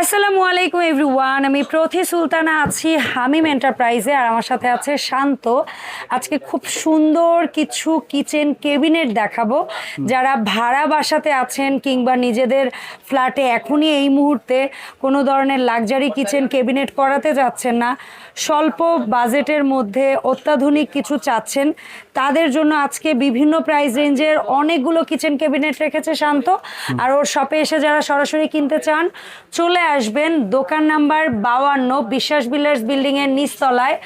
আসসালামু আলাইকুম এভরিওয়ান। আমি প্রথি সুলতানা আছি হামিম এন্টারপ্রাইজে আর আমার সাথে আছে শান্ত। আজকে খুব সুন্দর কিছু কিচেন কেবিনেট দেখাবো। যারা ভাড়া বাসাতে আছেন কিংবা নিজেদের ফ্ল্যাটে এখনই এই মুহূর্তে কোনো ধরনের লাক্সারি কিচেন কেবিনেট করাতে যাচ্ছেন না স্বল্প বাজেটের মধ্যে অত্যাধুনিক কিছু চাচ্ছেন। তাদের জন্য আজকে বিভিন্ন প্রাইস রেঞ্জের অনেকগুলো কিচেন কেবিনেট রেখেছে শান্ত। আর ওর শপে এসে যারা সরাসরি কিনতে চান চলে আসবেন দোকান নাম্বার বাউান্ন বিশ্বাস বিল্ডার্স বিল্ডিংয়ের নিচতলায়।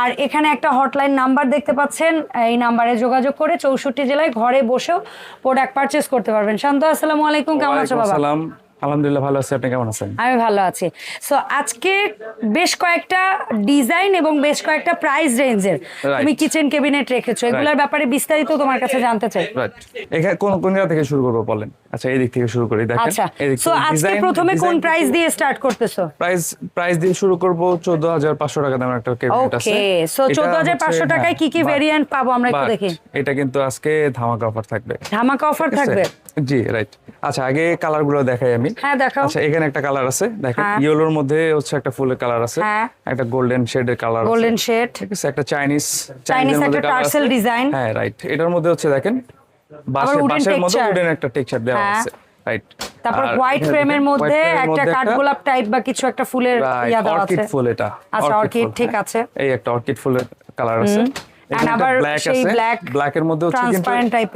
আর এখানে একটা হটলাইন নাম্বার দেখতে পাচ্ছেন, এই নাম্বারে যোগাযোগ করে চৌষট্টি জেলায় ঘরে বসেও প্রোডাক্ট পারচেস করতে পারবেন। শান্ত, আসসালামু আলাইকুম, কেমন আছো বাবা? আলহামদুলিল্লাহ ভালো আছি। আপনি কেমন আছেন? আমি ভালো আছি। সো আজকে বেশ কয়েকটা ডিজাইন এবং বেশ কয়েকটা প্রাইস রেঞ্জের তুমি কিচেন ক্যাবিনেট রেখেছো। এগুলোর ব্যাপারে বিস্তারিত তোমার কাছে জানতে চাই। রাইট এখানে কোন কোন জায়গা থেকে শুরু করব বলেন? আচ্ছা এই দিক থেকে শুরু করি দেখেন। আচ্ছা। সো আজকে প্রথমে কোন প্রাইস দিয়ে স্টার্ট করতেছো? প্রাইস প্রাইস দিয়ে শুরু করব 14500 টাকা দামের একটা ক্যাবিনেট আছে। ওকে সো এটা চোদ্দ হাজার হচ্ছে- পাঁচশো হ্যাঁ, টাকায় কি কি ভেরিয়েন্ট পাবো আমরা একটু দেখি। এটা কিন্তু আজকে ধামাকা অফার থাকবে। ধামাকা অফার থাকবে? জি রাইট আচ্ছা আগে কালারগুলো দেখাই আমি। হ্যাঁ, দেখাও। আচ্ছা এখানে একটা কালার আছে দেখেন হ্যাঁ। ইয়েলোর মধ্যে হচ্ছে একটা ফুলের কালার আছে হ্যাঁ। একটা গোল্ডেন শেডের কালার আছে গোল্ডেন শেড ঠিক আছে একটা চাইনিজ Chinese একটা tarsal design। হ্যাঁ রাইট এটার মধ্যে হচ্ছে দেখেন বাঁশের বাঁশের মধ্যে উডেন একটা টেক্সচার দেওয়া হ্যাঁ। আছে রাইট তারপর হোয়াইট ফ্রেমের মধ্যে একটা কাঠগোলাপ টাইপ বা কিছু একটা ফুলের ইয়া দেওয়া অর্কিড ফুল এটা আচ্ছা, ফুল, ঠিক হ্যাঁ। আছে। এই একটা অর্কিড ফুলের কালার আছে আবার ব্ল্যাক ব্ল্যাক এর মধ্যে হচ্ছে।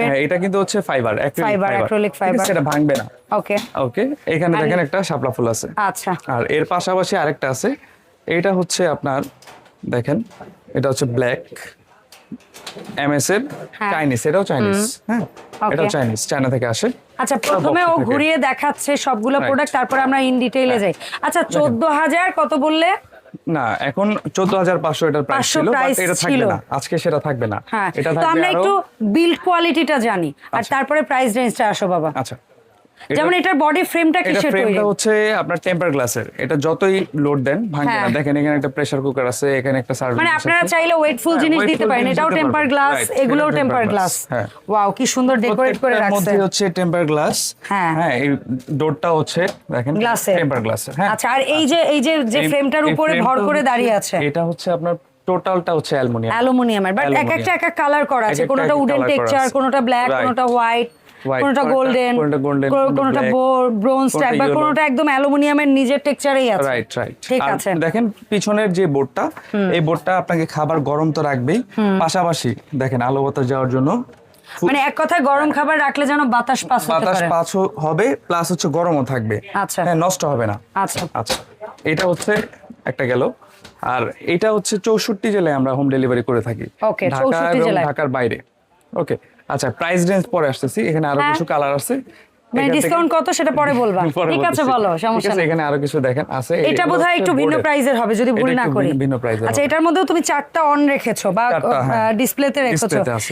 হ্যাঁ এটা কিন্তু হচ্ছে ফাইবার Fiber, acrylic fiber। সেটা ভাঙবে না। ওকে ওকে এখানে দেখেন একটা শাপলা ফুল আছে। আচ্ছা। আর এর পাশাপাশি আরেকটা আছে। এটা হচ্ছে আপনার দেখেন এটা হচ্ছে ব্ল্যাক এমএস এর হ্যাঁ। চাইনিজ এটাও চাইনিজ হ্যাঁ এটাও চাইনিজ চায়না থেকে আসে। আচ্ছা প্রথমে ও ঘুরিয়ে দেখাচ্ছে সবগুলো প্রোডাক্ট তারপরে আমরা ইন ডিটেইলে যাই। আচ্ছা চোদ্দ হাজার কত বললে? না এখন চোদ্দ হাজার পাঁচশো এটার প্রাইস ছিল বাট এটা থাকবে না। আজকে সেটা থাকবে না। হ্যাঁ এটা তো থাকবে আমরা আরও একটু বিল্ড কোয়ালিটিটা জানি আর আচ্ছা। তারপরে প্রাইস রেঞ্জটা আসো বাবা। আচ্ছা। যেমন এটার বডি ফ্রেমটা কিসের তৈরি? ফ্রেমটা হচ্ছে আপনার টেম্পার গ্লাসের এটা যতই লোড দেন ভাঙবে না। হ্যাঁ। দেখেন এখানে একটা প্রেসার কুকার আছে এখানে একটা সার্ভিস মানে আপনারা চাইলে ওয়েটফুল হ্যাঁ, জিনিস দিতে পারেন। এটাও টেম্পার গ্লাস এগুলোও টেম্পার গ্লাস। ওয়াও কি সুন্দর ডেকোরেট করে রাখছে মধ্যে হচ্ছে টেম্পার গ্লাস হ্যাঁ। হ্যাঁ এই ডোরটা হচ্ছে দেখেন গ্লাসের টেম্পার গ্লাস হ্যাঁ। আচ্ছা আর এই যে এই যে যে ফ্রেমটার উপরে ভর করে দাঁড়িয়ে আছে। এটা হচ্ছে আপনার টোটালটা হচ্ছে অ্যালুমিনিয়াম। অ্যালুমিনিয়ামের বাট এক একটা এক এক কালার করা আছে। কোনোটা উডেন টেক্সচার। কোনোটা ব্ল্যাক. কোনোটা হোয়াইট কোনোটা গোল্ডেন কোনোটা ব্রোঞ্জ টাইপ বা। কোনোটা একদম অ্যালুমিনিয়ামের নিজের টেক্সচারেই আছে। রাইট রাইট ঠিক আছে। দেখেন পিছনের যে বোর্ডটা এই বোর্ডটা আপনাকে খাবার গরম তো রাখবেই। পাশাপাশি দেখেন আলো বাতাস যাওয়ার জন্য মানে এক কথায় গরম খাবার রাখলে যেন বাতাস পাস হতে বাতাস পাঁচ হবে প্লাস হচ্ছে গরমও থাকবে। আচ্ছা। হ্যাঁ নষ্ট হবে না। আচ্ছা। আচ্ছা এটা হচ্ছে একটা গেল। আর এটা হচ্ছে চৌষট্টি জেলায় আমরা হোম ডেলিভারি করে থাকি। ঢাকা এবং ঢাকার বাইরে। ওকে আচ্ছা প্রাইস রেঞ্জ পরে আসতেছি এখানে আরও হ্যাঁ। কিছু কালার আছে মানে ডিসকাউন্ট কত সেটা পরে বলবা ঠিক আছে। বলো সমস্যা নেই এখানে আরও কিছু দেখেন আছে এটা বোধহয় একটু ভিন্ন। প্রাইজের হবে যদি ভুল না করি ভিন্ন- প্রাইজের আচ্ছা এটার মধ্যেও তুমি চারটা অন রেখেছো বা চারটা, হ্যাঁ। ডিসপ্লেতে রেখেছো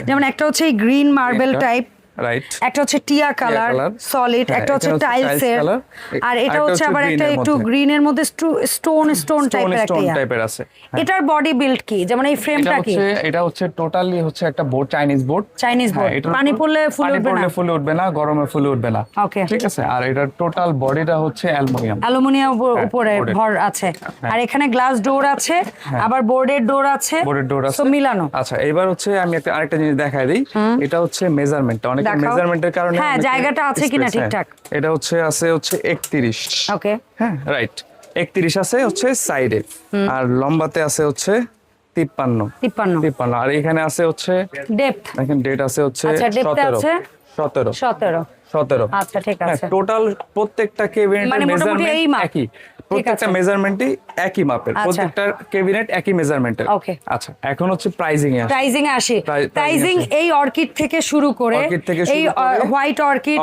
যেমন একটা হচ্ছে এই গ্রিন মার্বেল টাইপ রাইট একটা হচ্ছে টিয়া কালার সলিড হ্যাঁ, একটা হচ্ছে এখানে টাইলস এর আর এটা হচ্ছে হচ্ছে আবার একটা একটু মধ্যে। গ্রিনের মধ্যে স্টোন স্টোন স্টোন টাইপের একটা স্টোন টাইপের আছে। হ্যাঁ। এটার বডি বিল্ড কি? যেমন এই ফ্রেমটা কি? এটা হচ্ছে টোটালি হচ্ছে একটা board Chinese board Chinese board পানি পড়লে ফুল উঠবে না। পড়লে ফুলে উঠবে না গরমে ফুলে উঠবে না। Okay. ঠিক আছে? আর এটার টোটাল বডিটা হচ্ছে অ্যালুমিনিয়াম। অ্যালুমিনিয়াম উপরে board-এর। ভর আছে। আর এখানে গ্লাস ডোর আছে আবার বোর্ডের ডোর আছে। বোর্ডের ডোর আছে। মিলানো। আচ্ছা এবার হচ্ছে আমি একটা আরেকটা জিনিস দেখাই দিই। এটা হচ্ছে মেজারমেন্টটা অনেক দেখাও। মেজারমেন্টের কারণে হ্যাঁ, জায়গাটা আছে কিনা হ্যাঁ। ঠিকঠাক। এটা হচ্ছে আছে হচ্ছে 31 ওকে। হ্যাঁ রাইট 31 আছে হচ্ছে সাইডে আর লম্বাতে আছে হচ্ছে 53 তিপ্পান্ন। 53 আর এখানে আছে হচ্ছে ডেপথ দেখেন ডেট আছে হচ্ছে আচ্ছা, depth এ 17 17 সতেরো। 17 আচ্ছা ঠিক আছে। টোটাল প্রত্যেকটা কেবিনেটের মানে মেজারমেন্ট একই। প্রত্যেকটা মেজারমেন্টই একই মাপের আচ্ছা। প্রত্যেকটা কেবিনেট একই মেজারমেন্টের Okay. আচ্ছা এখন হচ্ছে প্রাইজিং এ আসি। প্রাইজিং এ আসি। প্রাইজিং এই অর্কিড থেকে শুরু করে এই হোয়াইট অর্কিড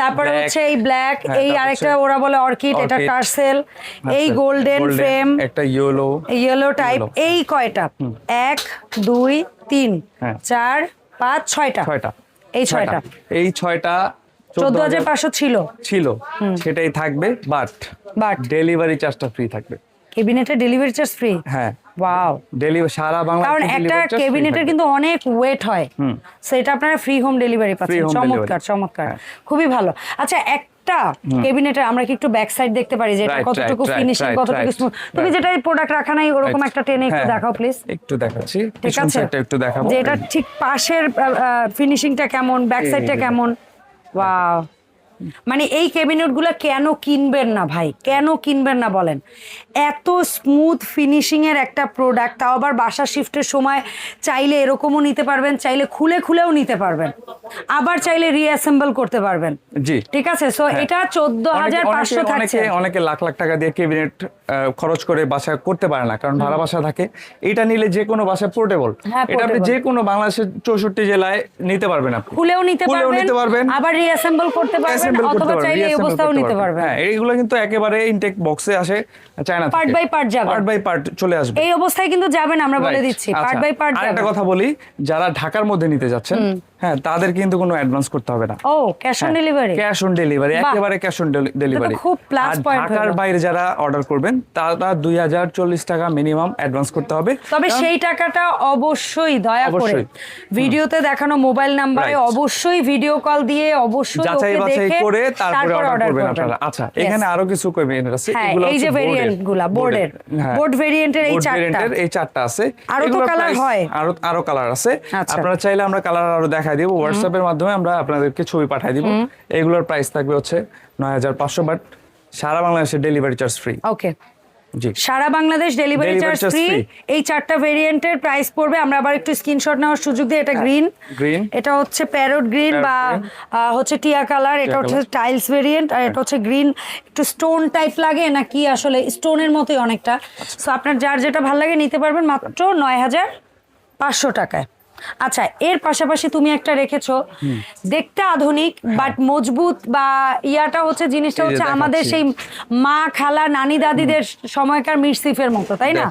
তারপরে হচ্ছে এই ব্ল্যাক এই আরেকটা ওরা বলে অর্কিড এটা টার্সেল এই আচ্ছা, গোল্ডেন ফ্রেম একটা ইয়েলো ইয়েলো টাইপ এই কয়টা? এক দুই তিন হ্যাঁ। চার পাঁচ ছয়টা। ছয়টা। এই ছয়টা। এই ছয়টা চোদ্দ হাজার পাঁচশো ছিল। ছিল। সেটাই থাকবে বাট বাট ডেলিভারি চার্জটা ফ্রি থাকবে। কেবিনেটের ডেলিভারি চার্জ ফ্রি হ্যাঁ। ওয়াও ডেলিভারি সারা বাংলা কারণ একটা কেবিনেটের কিন্তু অনেক ওয়েট হয়। সেটা আপনারা ফ্রি হোম ডেলিভারি পাচ্ছেন। চমৎকার চমৎকার। হ্যাঁ। খুবই ভালো। আচ্ছা এক একটা ক্যাবিনেটের আমরা কি একটু ব্যাক সাইড দেখতে পারি যে এটা কতটুকু ফিনিশিং কতটুকু স্মুথ তুমি. যেটা প্রোডাক্ট রাখা নাই ওরকম একটা টেনে একটু হ্যাঁ, দেখাও প্লিজ একটু দেখাচ্ছি। ঠিক আছে। একটু দেখাবো। যে এটা ঠিক পাশের ফিনিশিংটা কেমন ব্যাক সাইডটা। কেমন? ওয়াও মানে এই ক্যাবিনেটগুলো কেন কিনবেন না ভাই? কেন কিনবেন না বলেন? এত স্মুথ ফিনিশিং এর একটা প্রোডাক্ট তাও আবার বাসা শিফটের সময় চাইলে এরকমও নিতে পারবেন চাইলে খুলে খুলেও নিতে পারবেন। আবার চাইলে রিঅ্যাসেম্বল করতে পারবেন। জি। ঠিক আছে? সো এটা চোদ্দ অনেকে- হাজার পাঁচশো থাকছে। অনেকে লাখ লাখ টাকা দিয়ে ক্যাবিনেট খরচ করে বাসা করতে পারে না কারণ ভাড়া বাসা থাকে। এটা নিলে যে কোনো বাসায় পোর্টেবল হ্যাঁ, এটা আপনি যে কোনো বাংলাদেশের চৌষট্টি জেলায় নিতে পারবেন আপনি। খুলেও নিতে খুলেও নিতে পারবেন। আবার রিঅ্যাসেম্বল করতে পারবেন। Assemble করতে অথবা চাইলে এই অবস্থাও নিতে পারবে। হ্যাঁ এইগুলো কিন্তু একেবারে ইনটেক বক্সে আসে চায়না পার্ট বাই পার্ট যাবে। পার্ট বাই পার্ট চলে আসবে। এই অবস্থায় কিন্তু যাবেন আমরা বলে দিচ্ছি। পার্ট বাই পার্ট একটা কথা বলি যারা ঢাকার মধ্যে নিতে যাচ্ছেন হ্যাঁ তাদের কিন্তু কোনো অ্যাডভান্স করতে হবে না। ও cash on delivery cash on delivery একেবারে ক্যাশ অন ডেলিভারি খুব plus point ঢাকার বাইরে যারা অর্ডার করবেন তারা দুই হাজার চল্লিশ টাকা মিনিমাম অ্যাডভান্স করতে হবে। তবে সেই টাকাটা অবশ্যই দয়া করে। ভিডিওতে দেখানো মোবাইল নাম্বারে. অবশ্যই ভিডিও কল দিয়ে অবশ্যই যাচাই বাছাই করে তারপরে অর্ডার করবেন আপনারা। আচ্ছা এখানে আরও কিছু আছে হ্যাঁ, এগুলো এই যে variant গুলা, board-এর। হ্যাঁ। এই Board চারটা। এই চারটা আছে। আরও তো price- হয়? আরও আরও কালার আছে। আচ্ছা। আপনারা চাইলে আমরা কালার আরও দেখাই দিব হোয়াটসঅ্যাপের মাধ্যমে আমরা আপনাদেরকে ছবি পাঠাই দিব। এগুলোর প্রাইস থাকবে হচ্ছে নয় হাজার পাঁচশো বাট সারা বাংলাদেশে delivery charge free okay ji. সারা বাংলাদেশ ডেলিভারি চার্জ ফ্রি এই চারটা ভেরিয়েন্টের প্রাইস পড়বে। আমরা আবার একটু স্ক্রিনশট নেওয়ার সুযোগ দিই। এটা গ্রিন green। এটা হচ্ছে প্যারট গ্রিন বা হচ্ছে টিয়া কালার এটা হচ্ছে টাইলস ভেরিয়েন্ট আর এটা হচ্ছে গ্রিন একটু স্টোন টাইপ লাগে না কি আসলে স্টোনের মতোই অনেকটা। আচ্ছা। সো আপনার যার যেটা ভালো লাগে নিতে পারবেন মাত্র নয় হাজার পাঁচশো টাকায়। আচ্ছা এর পাশাপাশি তুমি একটা রেখেছো। দেখতে আধুনিক বাট মজবুত বা ইয়াটা হচ্ছে জিনিসটা হচ্ছে আমাদের সেই মা খালা নানি দাদিদের সময়কার মিরসিফের মতো তাই না?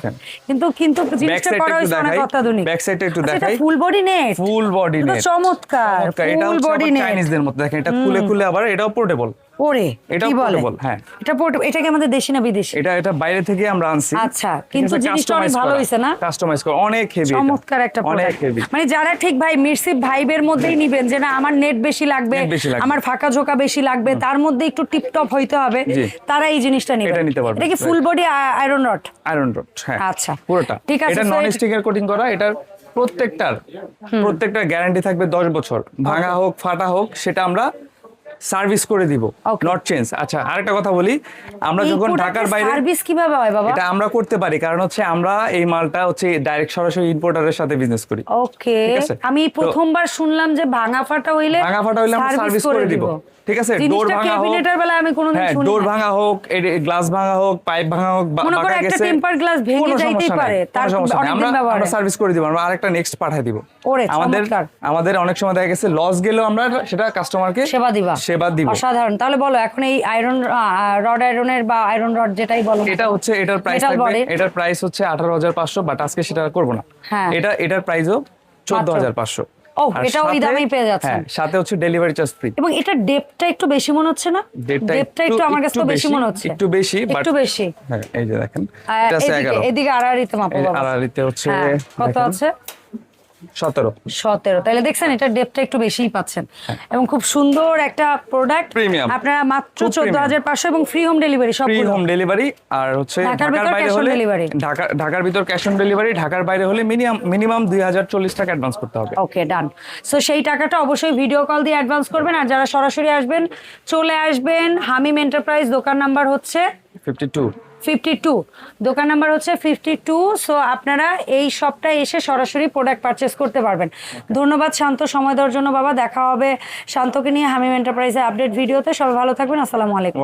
কিন্তু কিন্তু জিনিসটা করা হয়েছে অনেক অত্যাধুনিক। Back side টা একটু দেখাই। Full body net full body net চমৎকার ফুল বডি নেট চাইনিজদের মতো। দেখেন এটা খুলে খুলে আবার এটাও পোর্টেবল ওরে এটাও কি বলে? হ্যাঁ। এটা পোর্টেবল এটা কি আমাদের দেশি না বিদেশি? এটা এটা বাইরে থেকে আমরা আনছি। আচ্ছা, কিন্তু জিনিসটা অনেক ভালো হয়েছে না? কাস্টমাইজ করা অনেক হেভি চমৎকার একটা প্রোডাক্ট মানে যারা ঠিক ভাই মিরসিপ ভাইবের মধ্যেই নিবেন যে না আমার নেট বেশি লাগবে। আমার ফাঁকা ঝোঁকা বেশি লাগবে তার মধ্যে একটু টিপটপ হইতে হবে তারা এই জিনিসটা নিবে। এটা নিতে পারবে, এটা কি full body iron rod iron rod হ্যাঁ। আচ্ছা। পুরোটা। ঠিক আছে, এটা নন স্টিকার কোটিং করা এটার প্রত্যেকটার প্রত্যেকটার গ্যারান্টি থাকবে 10 বছর। ভাঙা হোক ফাটা হোক সেটা আমরা সার্ভিস করে দিব। নট চেঞ্জ আচ্ছা আরেকটা কথা বলি। আমরা যখন ঢাকার বাইরে সার্ভিস কীভাবে হয় বাবা? এটা আমরা করতে পারি। কারণ হচ্ছে আমরা এই মালটা হচ্ছে ডাইরেক্ট সরাসরি ইম্পোর্টারের সাথে বিজনেস করি। ওকে আমি প্রথমবার শুনলাম যে ভাঙা ফাটা হইলে ভাঙা ফাটা হইলে আমরা সার্ভিস করে দিব। ঠিক আছে? ডোর ভাঙা হোক বেলায় আমি কোনোদিন হ্যাঁ শুনি ডোর ভাঙা হোক গ্লাস ভাঙা হোক পাইপ ভাঙা হোক বা- মনে করো একটা tempered glass ভেঙে যাইতেই পারে, তার আমরা আমরা সার্ভিস করে দিব আমরা আরেকটা নেক্সট পাঠিয়ে দিব। আমাদের আমাদের অনেক সময় দেখা গেছে লস গেলেও আমরা সেটা কাস্টমারকে সেবা দিবা। সেবা দিব। অসাধারণ। তাহলে বলো এখন এই আয়রন রড আয়রনের বা আয়রন রড যেটাই বলো। এটা হচ্ছে এটার প্রাইস থাকবে এটার প্রাইস হচ্ছে আঠারো হাজার পাঁচশো বাট আজকে সেটা করব না। হ্যাঁ। এটা এটার প্রাইসও চোদ্দ হাজার পাঁচশো। ও, এটাও ওই দামেই পেয়ে যাচ্ছেন। হ্যাঁ সাথে হচ্ছে ডেলিভারি চার্জ ফ্রি এবং এটা ডেপটা একটু বেশি মনে হচ্ছে না? ডেপটা একটু আমার কাছে তো বেশি মনে হচ্ছে। একটু বেশি একটু বেশি। হ্যাঁ এই যে দেখেন এটা হচ্ছে এদিকে এগারো। এদিকে আড়াআড়িতে মাপো বাবা। আড়াআড়িতে হচ্ছে হ্যাঁ, কত আছে? সতেরো। সতেরো। তাহলে দেখছেন এটা ডেপটা একটু বেশিই পাচ্ছেন। এবং খুব সুন্দর একটা প্রোডাক্ট হ্যাঁ। আপনারা মাত্র চোদ্দ হাজার পাঁচশো এবং ফ্রি হোম ডেলিভারি সব ফ্রি হোম ডেলিভারি আর হচ্ছে ঢাকার ভিতর বাইরে হলে delivery। ঢাকা ঢাকার ভিতর ক্যাশ অন ডেলিভারি ঢাকার বাইরে হলে মিনিমাম মিনিমাম দুই হাজার চল্লিশ টাকা অ্যাডভান্স করতে হবে। ওকে ডান সো সেই টাকাটা অবশ্যই ভিডিও কল দিয়ে অ্যাডভান্স করবেন। আর যারা সরাসরি আসবেন চলে আসবেন। হামিম এন্টারপ্রাইজ দোকান নাম্বার হচ্ছে ফিফটি টু ফিফটি টু দোকান নাম্বার হচ্ছে ফিফটি টু সো আপনারা এই শপটা এসে সরাসরি প্রোডাক্ট পারচেস করতে পারবেন। ধন্যবাদ শান্ত, সময় দেওয়ার জন্য বাবা, দেখা হবে শান্তকে নিয়ে হামিম এন্টারপ্রাইজে আপডেট ভিডিওতে সবাই ভালো থাকবেন, আসসালামু আলাইকুম।